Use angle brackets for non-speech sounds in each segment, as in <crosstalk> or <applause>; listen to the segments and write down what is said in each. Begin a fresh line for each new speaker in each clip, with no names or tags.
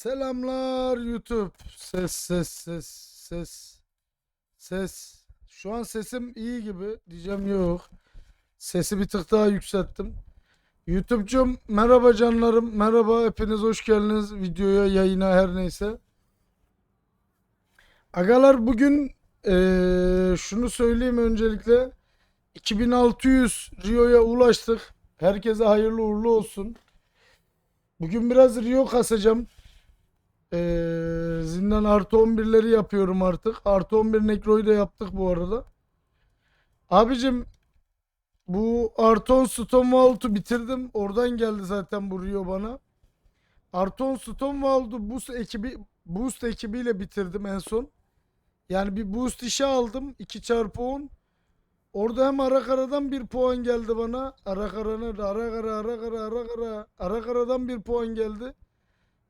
Selamlar YouTube. Ses ses ses ses ses. Şu an sesim iyi gibi. Diyeceğim yok. Sesi bir tık daha yükselttim. YouTube'cum merhaba canlarım. Merhaba hepiniz hoş geldiniz videoya, yayına her neyse. Agalar bugün eee, şunu söyleyeyim öncelikle. 2600 Rio'ya ulaştık. Herkese hayırlı uğurlu olsun. Bugün biraz Rio kasacağım. Ee, zindan artı 11'leri yapıyorum artık. Artı 11 Necro'yu da yaptık bu arada. Abicim bu artı 10 Stonewall'u bitirdim. Oradan geldi zaten bu Rio bana. Artı 10 Stonewall'u boost ekibi boost ekibiyle bitirdim en son. Yani bir boost işe aldım 2 çarpı 10. Orada hem Arakaradan bir puan geldi bana. Arakara nerede? Arakara, Arakara, Arakara. Arakaradan bir puan geldi.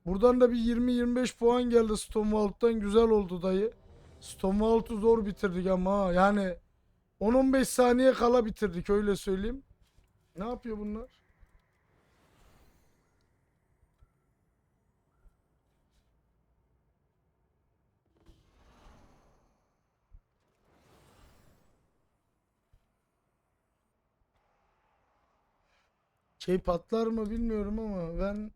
Buradan da bir 20-25 puan geldi Stonewall'dan. Güzel oldu dayı. Stonewall'u zor bitirdik ama. Yani 10-15 saniye kala bitirdik öyle söyleyeyim. Ne yapıyor bunlar? Şey patlar mı bilmiyorum ama ben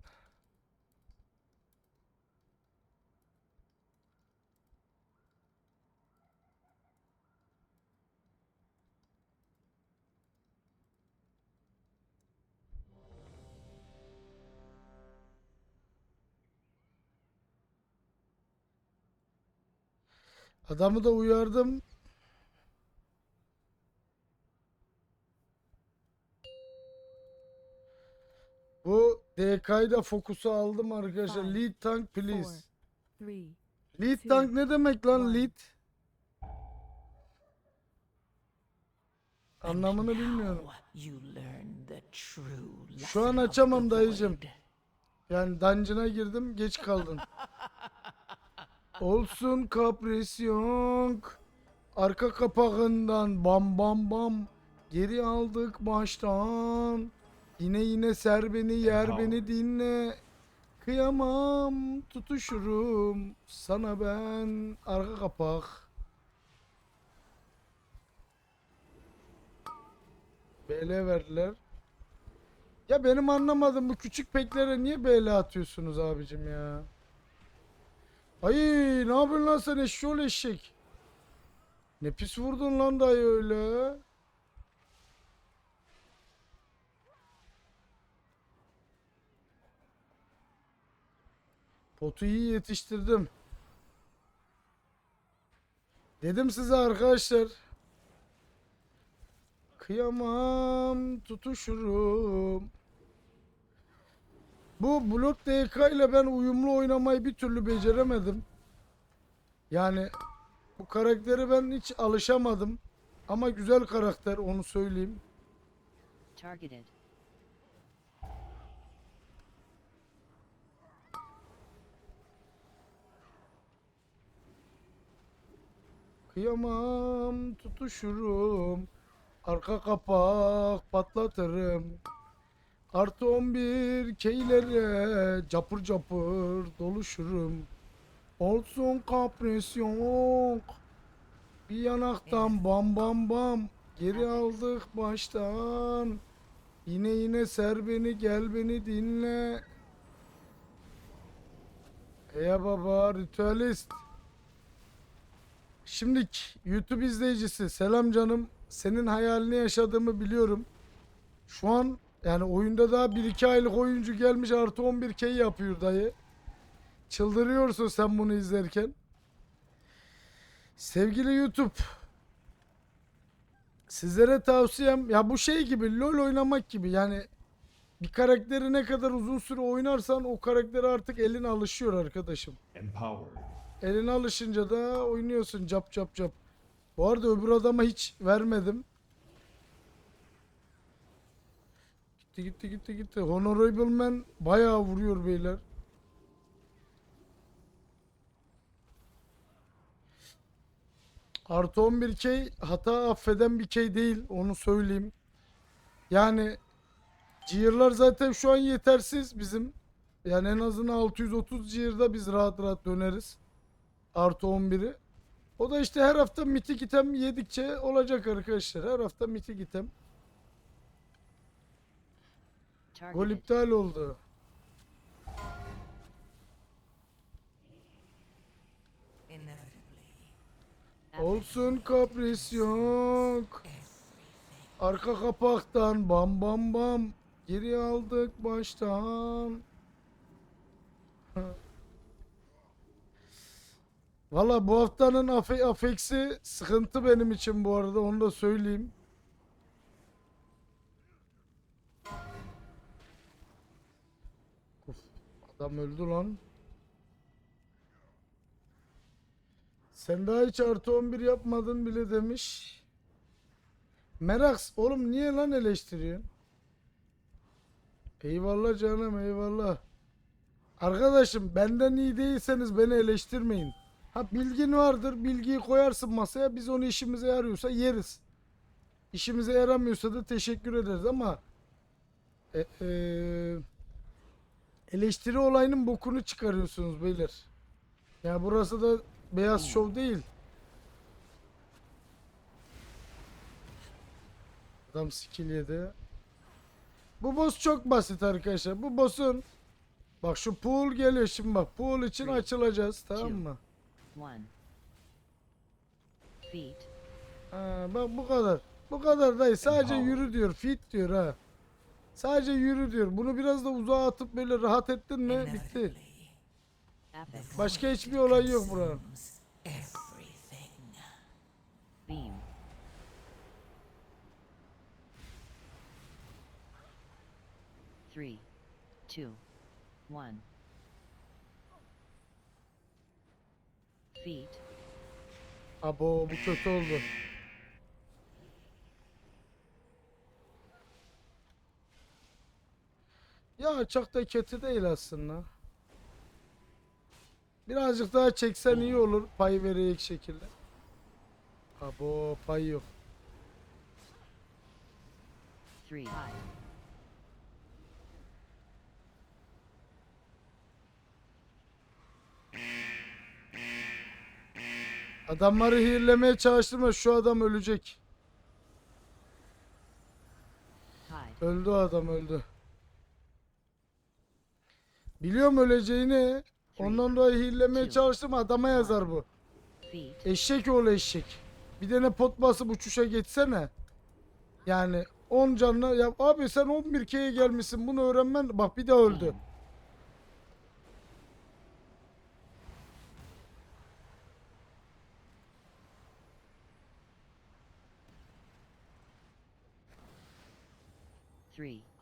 adamı da uyardım. Bu DK'yı da fokusu aldım arkadaşlar.
Five,
Lead tank please.
four, three,
Lead
two,
tank ne demek lan
one.
lead? Anlamını bilmiyorum. Şu an açamam dayıcım. Yani dungeon'a girdim geç kaldın. <laughs> Olsun kapresyon. Arka kapağından bam bam bam. Geri aldık baştan. Yine yine ser beni yer beni dinle. Kıyamam tutuşurum sana ben arka kapak. BL verdiler. Ya benim anlamadım bu küçük peklere niye BL atıyorsunuz abicim ya? Ay ne yapıyorsun lan sen eşşoğlu eşek? Ne pis vurdun lan dayı öyle. Potu iyi yetiştirdim. Dedim size arkadaşlar. Kıyamam tutuşurum. Bu Blok DK ile ben uyumlu oynamayı bir türlü beceremedim. Yani bu karakteri ben hiç alışamadım. Ama güzel karakter onu söyleyeyim.
targeted.
Kıyamam tutuşurum. Arka kapak patlatırım. Artı 11 keylere capır capır doluşurum. Olsun kapresyon. Bir yanaktan bam bam bam. Geri aldık baştan. Yine yine ser beni gel beni dinle. Ey baba ritüelist. Şimdi YouTube izleyicisi selam canım. Senin hayalini yaşadığımı biliyorum. Şu an yani oyunda daha 1-2 aylık oyuncu gelmiş artı 11k yapıyor dayı. Çıldırıyorsun sen bunu izlerken. Sevgili YouTube. Sizlere tavsiyem ya bu şey gibi LoL oynamak gibi yani bir karakteri ne kadar uzun süre oynarsan o karaktere artık elin alışıyor arkadaşım.
empowered.
Eline alışınca da oynuyorsun cap cap cap. Bu arada öbür adama hiç vermedim. Gitti gitti gitti gitti. Honorable Man bayağı vuruyor beyler. Artı 11k hata affeden bir key değil onu söyleyeyim. Yani Cihirlar zaten şu an yetersiz bizim. Yani en azından 630 cihirde biz rahat rahat döneriz. Artı 11'i. O da işte her hafta mitik item yedikçe olacak arkadaşlar. Her hafta mitik item. Gol iptal oldu. Olsun kapris yok. Arka kapaktan bam bam bam. Geri aldık baştan. Valla bu haftanın afe afeksi sıkıntı benim için bu arada onu da söyleyeyim. Adam öldü lan. Sen daha hiç artı 11 yapmadın bile demiş. Merax oğlum niye lan eleştiriyorsun? Eyvallah canım eyvallah. Arkadaşım benden iyi değilseniz beni eleştirmeyin. Ha bilgin vardır bilgiyi koyarsın masaya biz onu işimize yarıyorsa yeriz. İşimize yaramıyorsa da teşekkür ederiz ama e, e, eleştiri olayının bokunu çıkarıyorsunuz beyler. Ya burası da beyaz şov değil. Adam skill yedi. Bu boss çok basit arkadaşlar. Bu boss'un bak şu pool geliyor şimdi bak. Pool için açılacağız tamam mı?
Feet.
Ha, bak bu kadar. Bu kadar dayı. Sadece yürü diyor. Fit diyor ha. Sadece yürü diyor. Bunu biraz da uzağa atıp böyle rahat ettin mi bitti. Başka hiçbir olay yok buranın.
consumes everything.
Beam. Three. Two. One. Feet.
Abo bu kötü oldu. Ya çok da kötü değil aslında. Birazcık daha çeksen iyi olur pay vererek şekilde. Abo pay yok.
Three.
Adamları hierlemeye çalıştırma şu adam ölecek. Öldü adam öldü. Biliyorum öleceğini. Ondan dolayı hierlemeye
two,
çalıştırma adama yazar bu. Eşek oğlu eşek. Bir tane pot basıp uçuşa geçsene. Yani 10 canlı ya abi sen 11 K'ye gelmişsin bunu öğrenmen bak bir de öldü.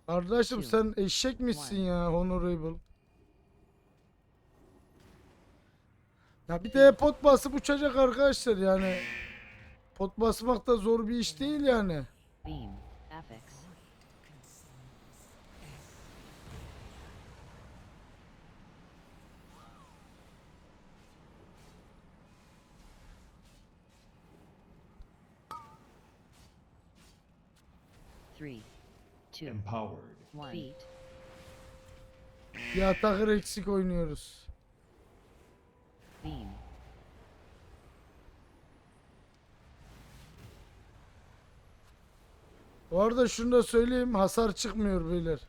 Kardeşim sen eşek misin ya honorable. Ya bir de pot basıp uçacak arkadaşlar yani. Pot basmak da zor bir iş değil yani.
Three. Two.
Empowered.
One. Feet.
Bir atakır eksik oynuyoruz.
Beam.
Bu arada şunu da söyleyeyim hasar çıkmıyor beyler.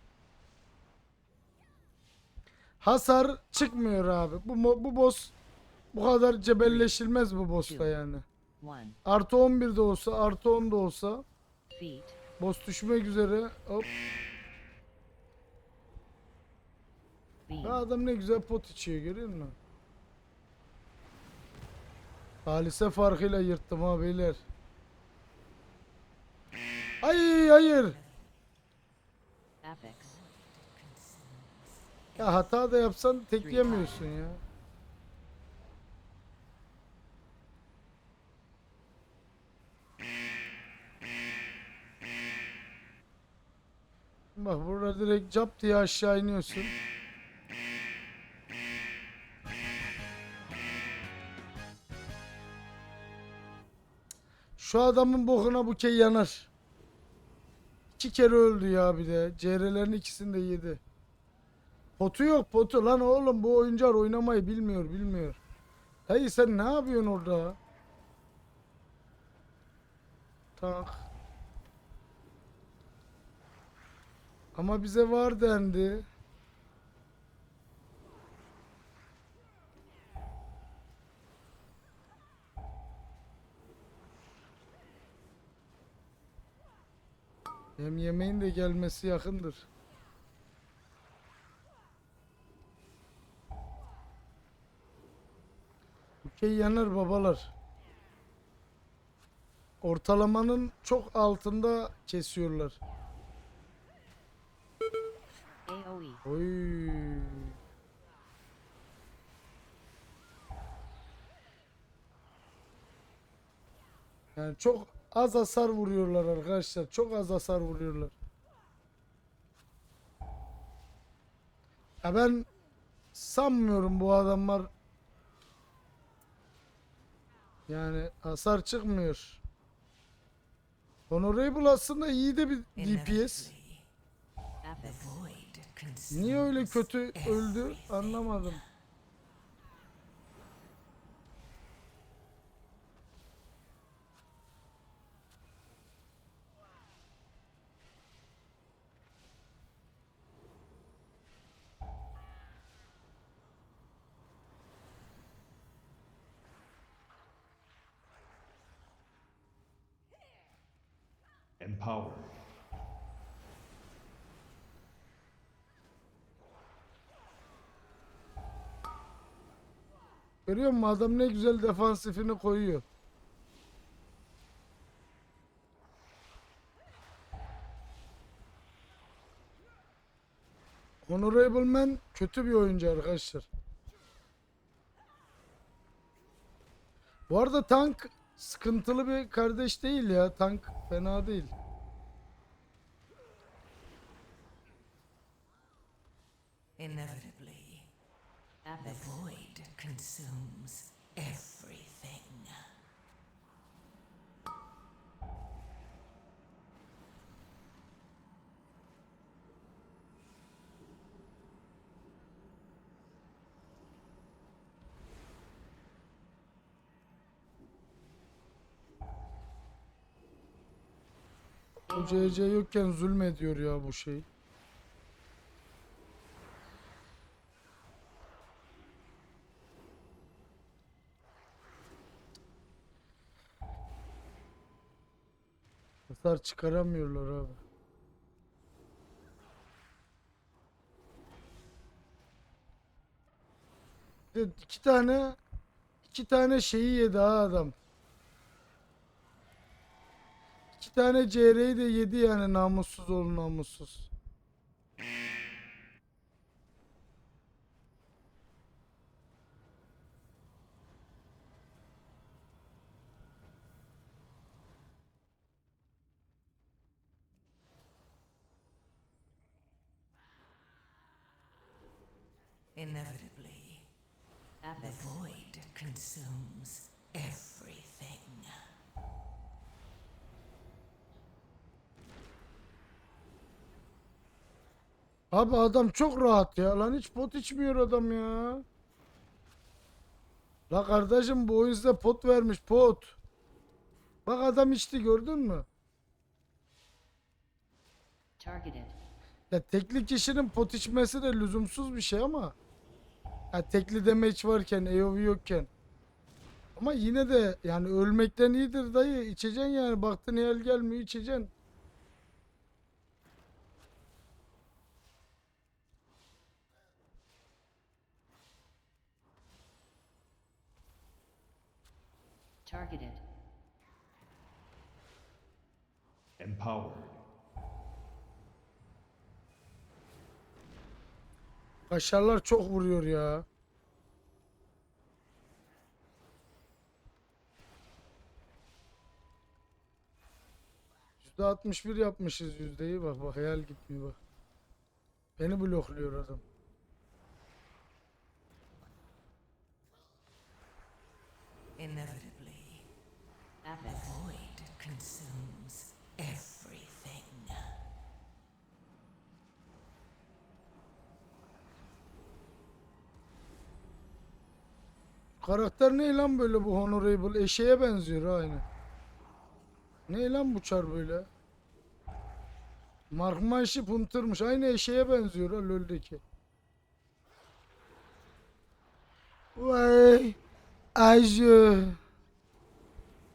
Hasar çıkmıyor abi. Bu bu boss bu kadar cebelleşilmez bu boss'ta yani. Artı 11 de olsa artı 10 da olsa boss düşmek üzere. Hop. Adam ne güzel pot içiyor görüyor musun? Halise farkıyla yırttım ha beyler. Ay hayır. Ya hata da yapsan tekleyemiyorsun ya. Bak burada direkt cap diye aşağı iniyorsun. Şu adamın bokuna bu key yanar. İki kere öldü ya bir de. CR'lerin ikisini de yedi. Potu yok potu lan oğlum bu oyuncar oynamayı bilmiyor bilmiyor. Dayı sen ne yapıyorsun orada? Tank. Ama bize var dendi. Hem yemeğin de gelmesi yakındır. Ülkeyi yanar babalar. Ortalamanın çok altında kesiyorlar.
AoE.
Oy. Yani çok az hasar vuruyorlar arkadaşlar. Çok az hasar vuruyorlar. Ya ben sanmıyorum bu adamlar yani hasar çıkmıyor. Honorable aslında iyi de bir DPS. Niye öyle kötü öldü anlamadım. Görüyor musun adam ne güzel defansifini koyuyor. Honorable Man kötü bir oyuncu arkadaşlar. Bu arada tank sıkıntılı bir kardeş değil ya. Tank fena değil.
Inevitably, the void consumes everything.
Bu CC yokken zulmediyor ya bu şey. Hasar çıkaramıyorlar abi. De iki tane iki tane şeyi yedi ha adam. İki tane CR'yi de yedi yani namussuz oğlu namussuz.
Inevitably, the void consumes everything.
Abi adam çok rahat ya. Lan hiç pot içmiyor adam ya. La kardeşim bu oyun size pot vermiş pot. Bak adam içti gördün mü?
Targeted.
Ya tekli kişinin pot içmesi de lüzumsuz bir şey ama. Ya tekli damage varken, AoE yokken. Ama yine de yani ölmekten iyidir dayı. İçeceksin yani. Baktın el gelmiyor içeceksin.
Targeted.
Empowered.
Kaşarlar çok vuruyor ya. %61 yapmışız yüzdeyi bak bak hayal gitmiyor bak. Beni blokluyor adam.
Inevitably, the void consumes everything.
Karakter ne lan böyle bu Honorable? Eşeğe benziyor aynı. Ne lan bu çar böyle? Markmanship Hunter'mış. Aynı eşeğe benziyor ha LoL'deki. Vay. Ayşe.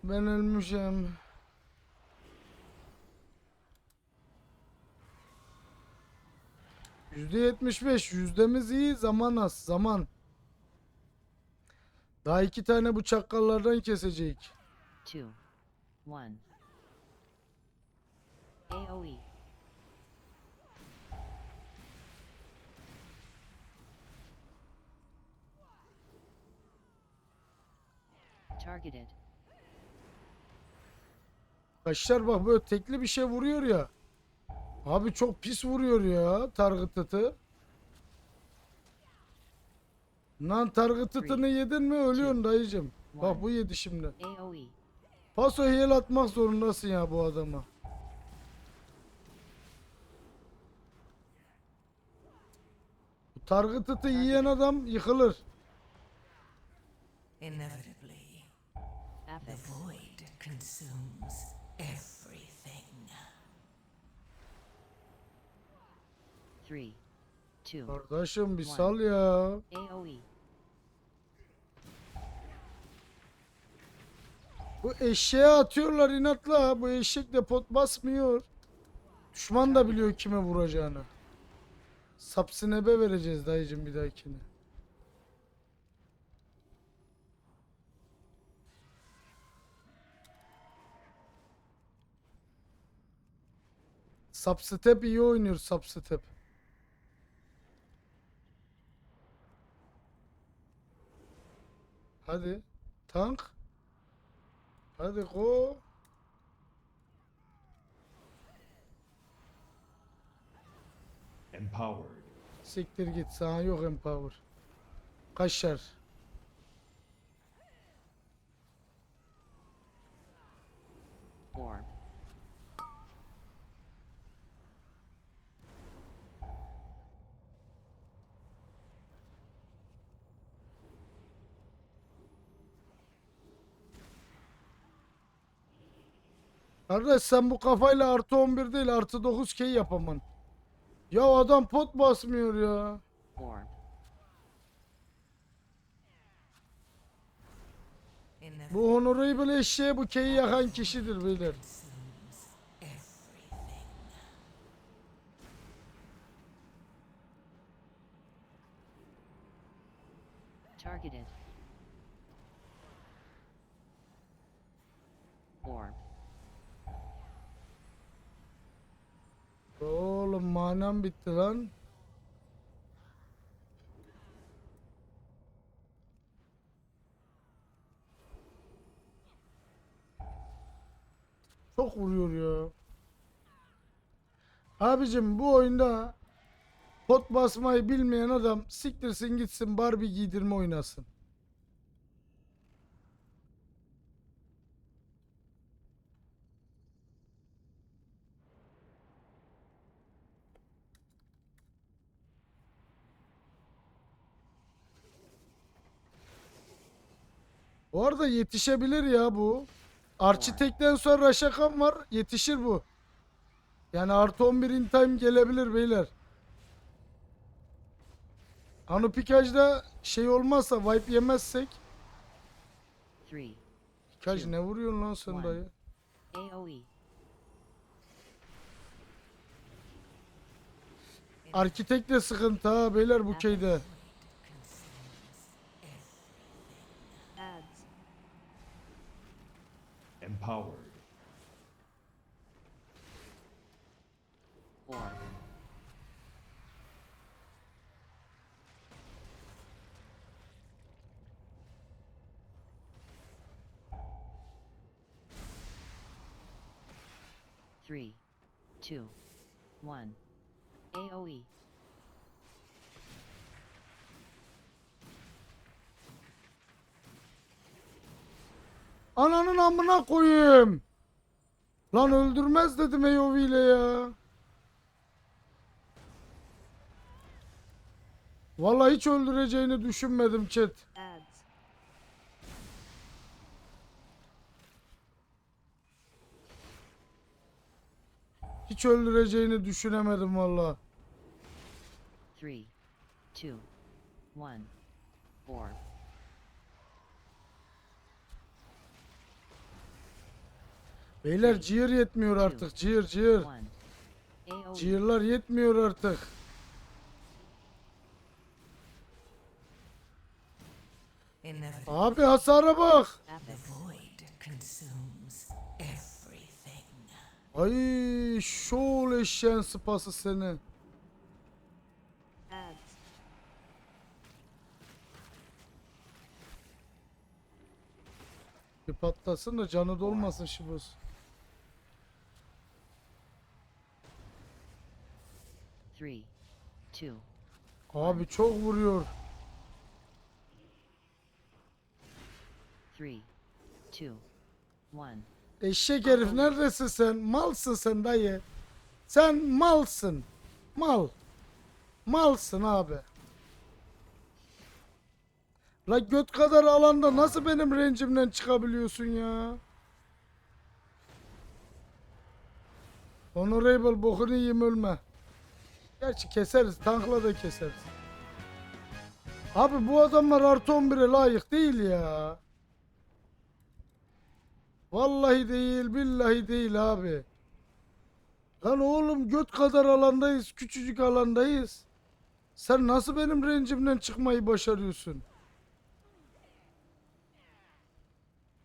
Ben ölmüşüm. %75 yüzdemiz iyi zaman az zaman. Daha iki tane bu çakkallardan kesecek.
Two. One. AoE. Targeted.
Kaşlar bak böyle tekli bir şey vuruyor ya. Abi çok pis vuruyor ya target Lan target tıtını yedin mi ölüyorsun dayıcım. Bak bu yedi şimdi.
AoE.
Paso heal atmak zorundasın ya bu adama. Bu target tıtı yiyen adam yıkılır.
Inevitably, the
Affix.
void consumes everything.
Three. Two.
Kardeşim bir sal ya.
AoE.
Bu eşeğe atıyorlar inatla. Bu eşek de pot basmıyor. Düşman da biliyor kime vuracağını. Sapsinebe vereceğiz dayıcım bir dahakine. Substep iyi oynuyor Substep. Hadi. Tank. Hadi go.
Empowered.
Siktir git sana yok empower. Kaşar.
Orb.
Kardeş sen bu kafayla artı 11 değil artı 9 key yapaman. Ya adam pot basmıyor ya. Bu honorable eşeğe bu keyi yakan kişidir beyler.
consumes everything.
Targeted. Orb.
Oğlum manam bitti lan. Çok vuruyor ya. Abicim bu oyunda pot basmayı bilmeyen adam siktirsin gitsin Barbie giydirme oynasın. Bu arada yetişebilir ya bu. Architek'ten sonra Raşakan var. Yetişir bu. Yani artı 11 in time gelebilir beyler. Anu Pikaj'da şey olmazsa wipe yemezsek. Pikaj ne vuruyorsun lan sen dayı?
AoE.
Arkitek de sıkıntı ha beyler bu keyde.
Empowered.
Orb. Three, two, one. E. AoE.
Ananın amına koyayım. Lan öldürmez dedim AOV ile ya. Vallahi hiç öldüreceğini düşünmedim chat. Hiç öldüreceğini düşünemedim valla.
3 2 1 4
Beyler cihir yetmiyor artık.
One. AoE.
Cihirler yetmiyor artık. Abi hasara bak. Ay şol eşeğin sıpası seni. Bir patlasın da canı dolmasın şibus.
Three, two,
Abi çok vuruyor.
three, two, one.
Eşek herif neredesin sen? Malsın sen dayı. Sen malsın. Mal. Malsın abi. La göt kadar alanda nasıl benim rencimden çıkabiliyorsun ya? Honorable bokunu yiyeyim ölme. Gerçi keseriz. Tankla da keseriz. Abi bu adamlar artı 11'e layık değil ya. Vallahi değil, billahi değil abi. Lan oğlum göt kadar alandayız, küçücük alandayız. Sen nasıl benim rencimden çıkmayı başarıyorsun?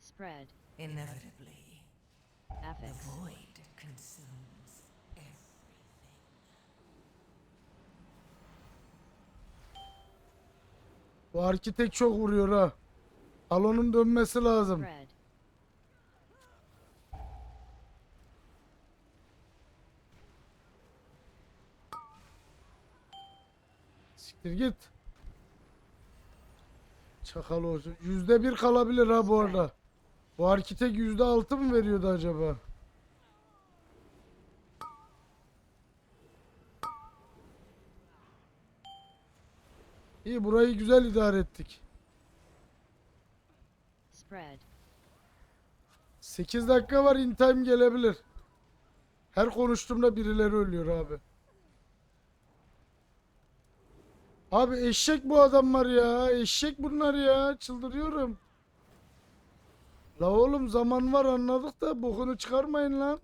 Spread.
Inevitably, the void consumes everything.
Bu arkitek çok vuruyor ha. Alonun dönmesi lazım. Siktir git. Çakal olsun. Yüzde bir kalabilir ha bu arada. Bu arkitek yüzde altı mı veriyordu acaba? İyi burayı güzel idare ettik.
Spread.
8 dakika var in time gelebilir. Her konuştuğumda birileri ölüyor abi. Abi eşek bu adamlar ya. Eşek bunlar ya. Çıldırıyorum. La oğlum zaman var anladık da bokunu çıkarmayın lan.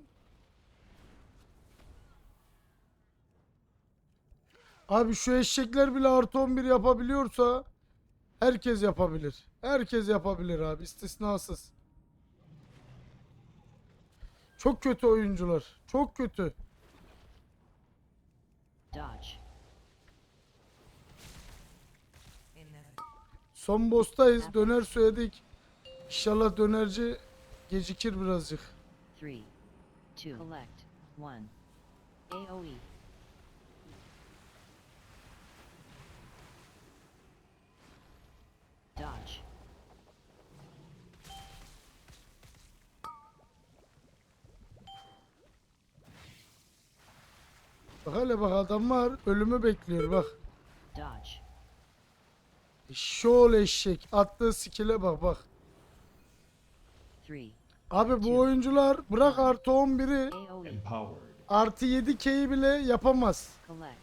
Abi şu eşekler bile artı 11 yapabiliyorsa herkes yapabilir. Herkes yapabilir abi istisnasız. Çok kötü oyuncular. Çok kötü.
Dodge.
Son boss'tayız. Döner söyledik. İnşallah dönerci gecikir birazcık.
Three, two. Collect. One. AoE. Dodge.
Bak hele bak adam var. Ölümü bekliyor bak.
Dodge.
Şol eşek. Attığı skill'e bak bak.
Three.
Abi bu oyuncular bırak artı 11'i
AoE.
Empowered.
artı 7K'yi bile yapamaz.
Collect.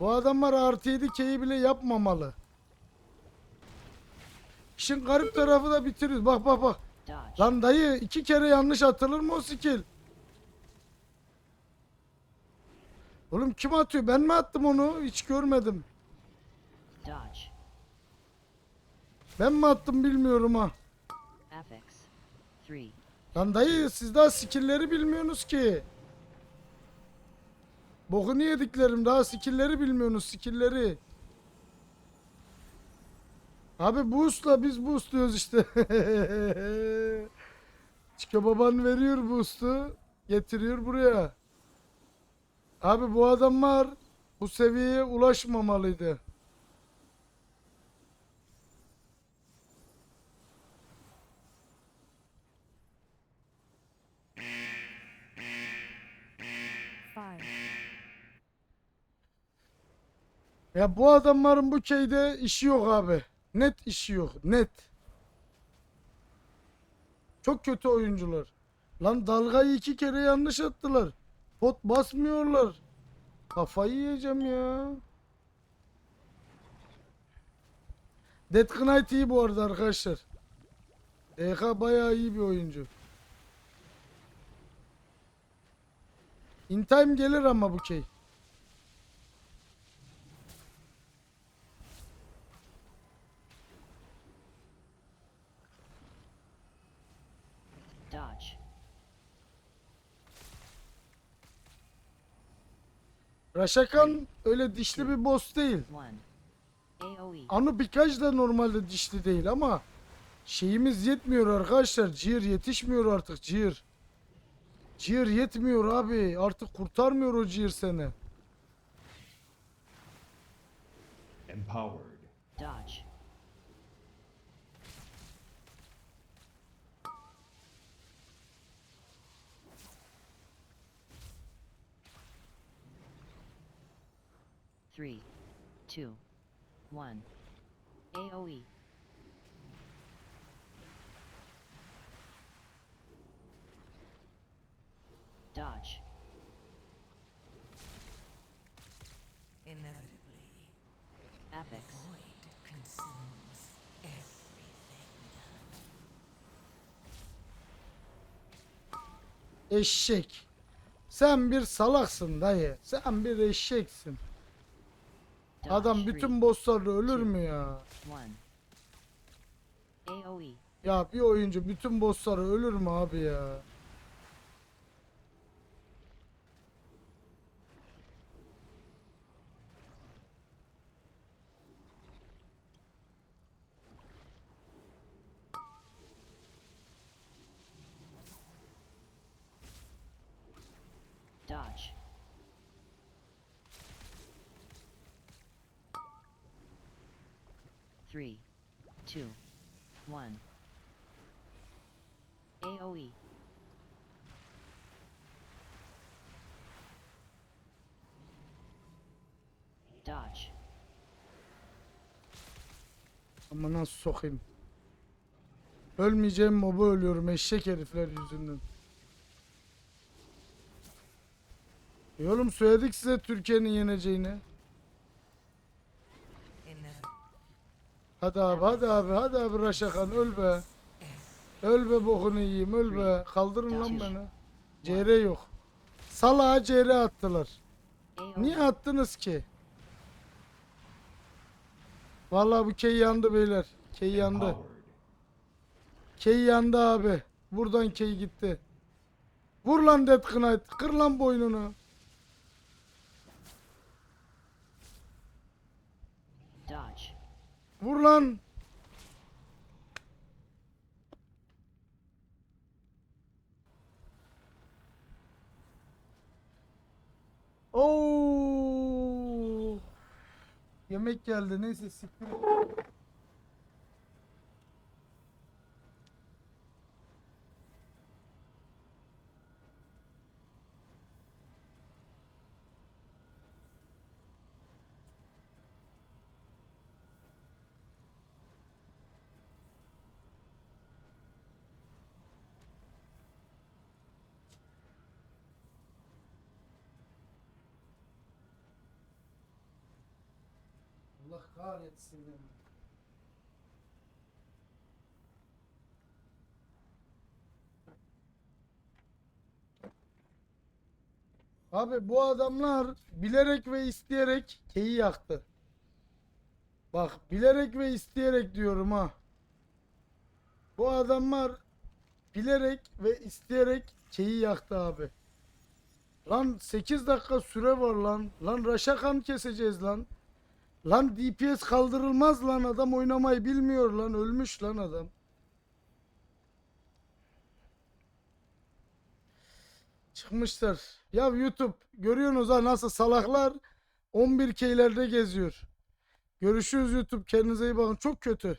Bu adamlar artı 7K'yi bile yapmamalı. İşin garip tarafı da bitiriyoruz. Bak bak bak.
Dodge.
Lan dayı iki kere yanlış atılır mı o skill? Oğlum kim atıyor? Ben mi attım onu? Hiç görmedim.
Dodge.
Ben mi attım bilmiyorum ha.
Affix.
Lan dayı siz daha skill'leri bilmiyorsunuz ki. Bokunu yediklerim daha skill'leri bilmiyorsunuz skill'leri. Abi boost'la biz boost diyoruz işte. <laughs> Çiko baban veriyor boost'u. Getiriyor buraya. Abi bu adamlar bu seviyeye ulaşmamalıydı. Ya bu adamların bu keyde işi yok abi. Net işi yok. Net. Çok kötü oyuncular. Lan dalgayı iki kere yanlış attılar. Pot basmıyorlar. Kafayı yiyeceğim ya. Dead Knight iyi bu arada arkadaşlar. DK bayağı iyi bir oyuncu. In time gelir ama bu key.
Dodge.
Raşakan öyle dişli bir boss değil.
1. AoE.
Anu Pikaj da normalde dişli değil ama şeyimiz yetmiyor arkadaşlar. Cihir yetişmiyor artık cihir. Cihir yetmiyor abi. Artık kurtarmıyor o cihir seni.
Empowered.
Dodge. Three, two, one. AoE. Dodge.
Inevitably,
Apex.
void consumes everything.
Eşek. Sen bir salaksın dayı. Sen bir eşeksin. Adam bütün bosslarla ölür mü ya?
AoE.
Ya bir oyuncu bütün bossları ölür mü abi ya?
Dodge. Three, two, one. AoE. Dodge.
Ama nasıl sokayım? Ölmeyeceğim mobu ölüyorum eşek herifler yüzünden. E oğlum söyledik size Türkiye'nin yeneceğini.
Inevitably,
Hadi abi hadi abi hadi abi Raşakan öl be. Öl be bokunu yiyeyim öl be. Kaldırın lan beni. CR yok. Salağa CR attılar. Niye attınız ki? Vallahi bu key yandı beyler. Key yandı. Key yandı abi. Buradan key gitti. Vur lan Dead Knight. Kır lan boynunu.
Dodge.
Vur lan. Oo. Yemek geldi. Neyse siktir. Allah kahretsin. Abi bu adamlar bilerek ve isteyerek keyi yaktı. Bak bilerek ve isteyerek diyorum ha. Bu adamlar bilerek ve isteyerek keyi yaktı abi. Lan 8 dakika süre var lan. Lan Raşakan keseceğiz lan. Lan DPS kaldırılmaz lan adam oynamayı bilmiyor lan ölmüş lan adam. Çıkmışlar. Ya YouTube görüyorsunuz ha nasıl salaklar 11 keylerde geziyor. Görüşürüz YouTube kendinize iyi bakın çok kötü.